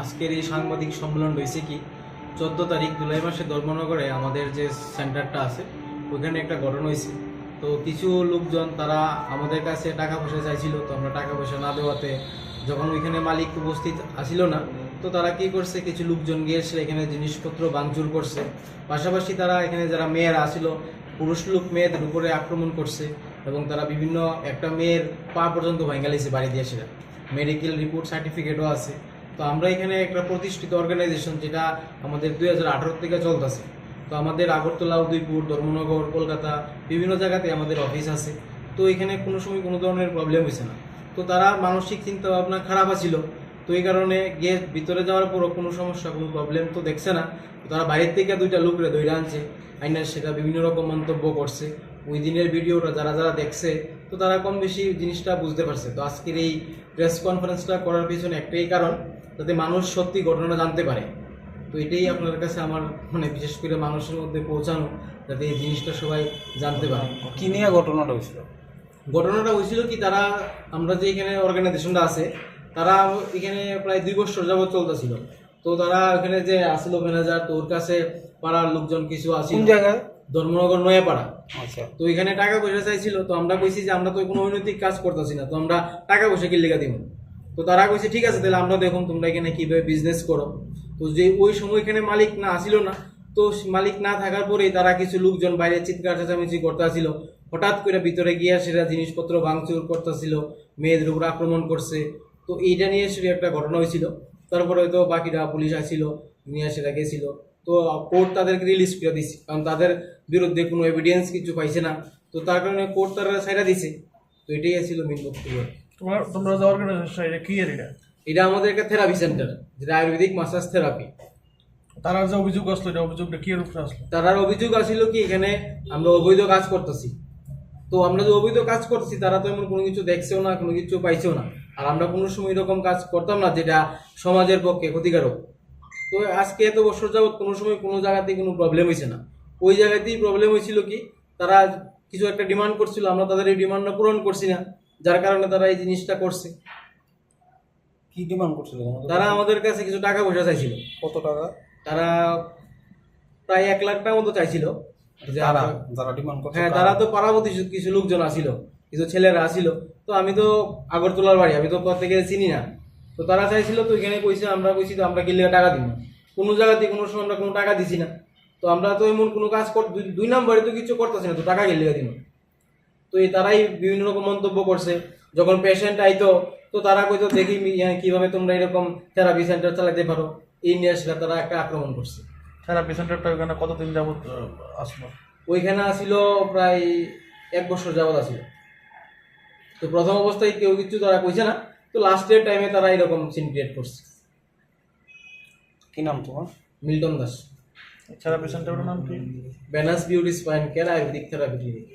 আজকের এই সাংবাদিক সম্মেলন রয়েছে কি? চোদ্দ তারিখ জুলাই মাসে ধর্মনগরে আমাদের যে সেন্টারটা আছে, ওইখানে একটা ঘটনা হয়েছে। তো কিছু লোকজন তারা আমাদের কাছে টাকা পয়সা চাইছিল, তো আমরা টাকা পয়সা না দেওয়াতে যখন ওইখানে মালিক উপস্থিত আসিল না, তো তারা কি করছে? কিছু লোকজন গিয়েছে এখানে জিনিসপত্র ভাঙচুর করছে। পাশাপাশি তারা এখানে যারা মেয়েরা আসিল, পুরুষ লোক মেয়েদের উপরে আক্রমণ করছে এবং তারা বিভিন্ন, একটা মেয়ের পা পর্যন্ত ভাঙ্গালিছে বাড়ি দিয়ে মেডিকেল রিপোর্ট সার্টিফিকেটও আছে। তো আমরা এখানে একটা প্রতিষ্ঠিত অর্গানাইজেশন যেটা আমাদের দুই হাজার আঠারো থেকে চলতেছে। তো আমাদের আগরতলা, উদয়পুর, ধর্মনগর, কলকাতা বিভিন্ন জায়গাতে আমাদের অফিস আছে। তো এখানে কোনো সময় কোনো ধরনের প্রবলেম হয়েছে না। তো তারা মানসিক চিন্তা ভাবনা খারাপ আছিল। তো এই কারণে গিয়ে ভিতরে যাওয়ার পরও কোনো সমস্যা, কোনো প্রবলেম তো দেখছে না। তারা বাইরের থেকে দুইটা লোকরে দৈরা আনছে। আইনার সেটা বিভিন্ন রকম মন্তব্য করছে। ওই দিনের ভিডিওটা যারা যারা দেখছে তো তারা কম বেশি জিনিসটা বুঝতে পারছে। তো আজকের এই প্রেস কনফারেন্সটা করার পিছনে একটাই কারণ যাতে মানুষ সত্যি ঘটনা জানতে পারে। তো এটাই আপনার কাছে আমার মানে বিশেষ করে মানুষের মধ্যে পৌঁছানো যাতে এই জিনিসটা সবাই জানতে পারে। কি নিয়ে ঘটনাটা হয়েছিল? ঘটনাটা হয়েছিল কি তারা আমরা যে এখানে অর্গানাইজেশনটা আছে তারা এখানে প্রায় দুই বছর যাবত চলতেছিল। তো তারা এখানে যে আসলো ম্যানেজার তো ওর কাছে পাড়ার লোকজন কিছু আসিল জায়গায়? ধর্মনগর নয়াপাড়া আচ্ছা। তো এখানে টাকা পয়সা চাইছিল তো আমরা কইছি যে আমরা তো কোনো অনৈতিক কাজ করতেছি না তো আমরা টাকা পয়সা কি লেখা দিব তো তারা কইছে ঠিক আছে তাহলে আমরা দেখুন তোমরা এখানে কীভাবে বিজনেস করো। তো যে ওই সময় এখানে মালিক না আসিল না তো মালিক না থাকার পরেই তারা কিছু লোকজন বাইরে চিৎকার চেঁচামেচি করতে আসিল হঠাৎ করে ভিতরে গিয়ে সেটা জিনিসপত্র ভাঙচুর করতেছিল মেয়েদের উপর আক্রমণ করছে। তো এইটা নিয়ে সেটা একটা ঘটনা হয়েছিল তারপরে হয়তো বাকিরা পুলিশ আসিল নিয়ে সেটা গেছিল। তো কোর্ট তাদেরকে রিলিজ করে দিছে কারণ তাদের বিরুদ্ধে কোনো এভিডেন্স কিছু পাইছে না। তো তার কারণে কোর্ট তারা সাইডা দিছে তো এটাই ছিল মেন বক্তব্য। তোমার তোমরা যে অর্গানাইজেশন এটা কি এটা? এটা আমাদের একটা থেরাপি সেন্টার যেটা আয়ুর্বেদিক মাসাজ থেরাপি তারা যে অভিযোগ আসলো এটা অভিযোগটা কি উপরে আসলো? তারার অভিযোগ আসিল কি এখানে আমরা অবৈধ কাজ করতেছি। তো আমরা যে অবৈধ কাজ করতেছি তারা তো এমন কোনো কিছু দেখছেও না কোনো কিছু পাইছেও না। আর আমরা কোনো সময় এরকম কাজ করতাম না যেটা সমাজের পক্ষে ক্ষতিকারক। তো আজকে এত বছর যাবত কোনো সময় কোনো জায়গাতেই কোনো প্রবলেম হয়েছে না। ওই জায়গাতেই প্রবলেম হয়েছিল কি তারা কিছু একটা ডিমান্ড করছিল আমরা তাদের এই ডিমান্ডটা পূরণ করছি না যার কারণে তারা এই জিনিসটা করছে। কি ডিমান্ড করছিল? তারা আমাদের কাছে কিছু টাকা পয়সা চাইছিল। কত টাকা? তারা প্রায় এক লাখ টাকা মতো চাইছিল। যে যারা যারা ডিমান্ড করছে হ্যাঁ তারা তো পাড়াপতি কিছু লোকজন আসিল কিছু ছেলেরা আসিল তো আমি তো আগরতলার বাড়ি আমি তো প্রত্যেকে চিনি না। তো তারা চাইছিল তো এখানে কইছে আমরা কইছি তো আমরা গেলে টাকা দিব কোনো জায়গাতে কোনো সময় আমরা কোনো টাকা দিছি না। তো আমরা তো এমন কোনো কাজ কর দুই- নম্বরে তো কিছু করতেছি না তো টাকা কিনলে দিব তো এই তারাই বিভিন্ন রকম মন্তব্য করছে। যখন পেশেন্ট আইতো তো তারা কইতো দেখি কীভাবে তোমরা এরকম থেরাপি সেন্টার চালাতে পারো? এই নিয়ে আসলে তারা একটা আক্রমণ করছে। থেরাপি সেন্টারটা ওখানে কতদিন যাবত আহ, আসলো? ওইখানে আসিল প্রায় এক বছর যাবত আসিল। তো প্রথম অবস্থায় কেউ কিছু তারা কইছে না। তো লাস্টের টাইমে তারা এরকম সিন ক্রিয়েট করছে। কি নাম তোমার? মিল্টন দাস। এছাড়া পেশেন্টের নাম কি? ব্যানাস beauty spine care Ayurvedic therapy clinic